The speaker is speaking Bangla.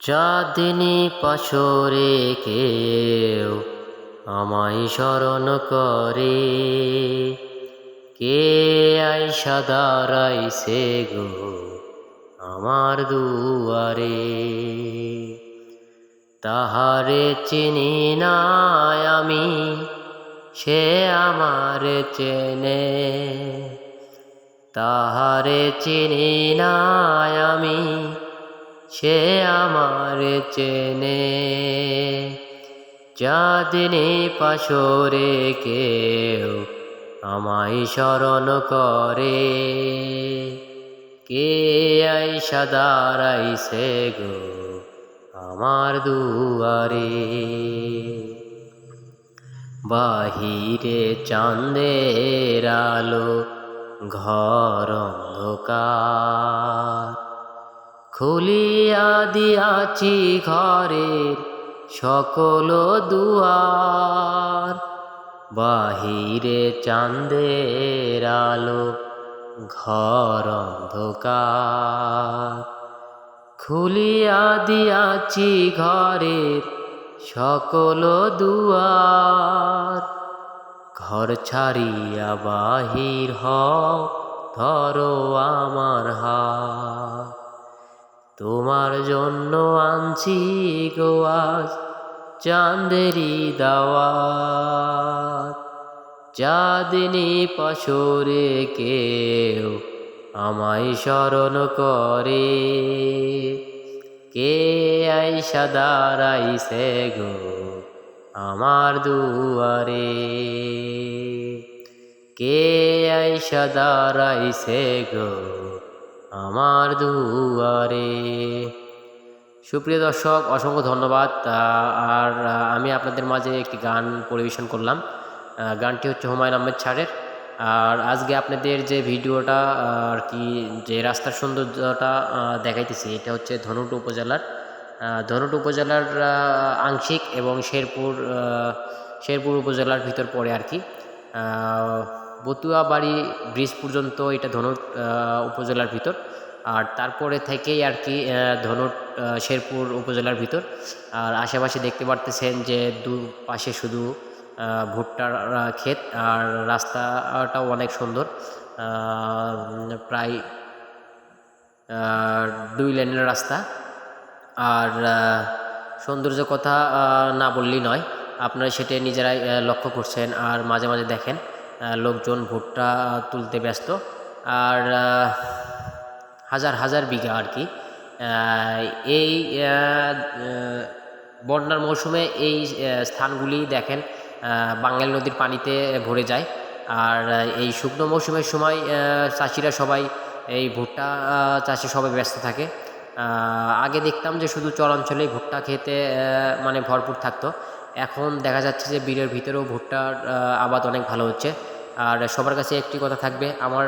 চাঁদিনী পাশরে কেউ আমায় স্মরণ করে। কে আইসা দাঁড়াইছে গো আমার দুয়ারে? তাহারে চিনি নাই আমি, সে আমার চেনে। তাহারে চিনি নাই আমি সে আমার চেনে। চাঁদিনী পাশরে কেউ আমায় স্মরণ করে। কে আইসা দাঁড়াইছে গো আমার দুয়ারে? বাহিরে চাঁদের আলো ঘর অন্ধকার। খুলিয়া দিয়াছি ঘরের সকল দুয়ার। বাহিরে চাঁদের আলো, ঘর অন্ধকার। খুলিয়া দিয়াছি ঘরের সকল দুয়ার। ঘর ছাড়িয়া বাহির হও, ধরো আমার হাত। তোমার জন্য আনছি গো আজ চাঁদেরি দাওয়াত। চাঁদিনী পাশরে কেউ আমায় স্মরণ করে। কে আইসা দাঁড়াইছে গো আমার দুয়ারে? কে আইসা দাঁড়াইছে গো আমার দুয়ারে। সুপ্রিয় দর্শক, অসংখ্য ধন্যবাদ। আর আমি আপনাদের মাঝে একটি গান পরিবেশন করলাম। গানটি হচ্ছে হুমায়ুন আহমেদ ছাড়ের আর আজকে আপনাদের যে ভিডিওটা, আর কি, যে রাস্তার সৌন্দর্যটা দেখাইতেছি, এটা হচ্ছে ধনুট উপজেলার। ধনুট উপজেলার আংশিক এবং শেরপুর শেরপুর উপজেলার ভিতর পড়ে আর কি। বতুয়াবাড়ি ব্রিজ পর্যন্ত এটা ধনুট উপজেলার ভিতর। আর তারপরে থেকেই আর কি ধনুট শেরপুর উপজেলার ভিতর। আর আশেপাশে দেখতে পারতেছেন যে দু পাশে শুধু ভুট্টার ক্ষেত, আর রাস্তাটাও অনেক সুন্দর। প্রায় দুই লেনের রাস্তা। আর সৌন্দর্য কথা না বললেই নয়। আপনারা সেটা নিজেরাই লক্ষ্য করছেন আর মাঝে মাঝে দেখেন। লোকজন ভুট্টা তুলতে ব্যস্ত। আর হাজার হাজার বিঘা আর কি। এই বন্যার মৌসুমে এই স্থানগুলি দেখেন বাঙালি নদীর পানিতে ভরে যায়। আর এই শুকনো মৌসুমের সময় চাষিরা সবাই এই ভুট্টা চাষে সবাই ব্যস্ত থাকে। আগে দেখতাম যে শুধু চরাঞ্চলেই ভুট্টা খেতে মানে ভরপুর থাকতো। এখন দেখা যাচ্ছে যে বীরের ভিতরেও ভুট্টার আবাদ অনেক ভালো হচ্ছে। আর সবার কাছে একটি কথা থাকবে, আমার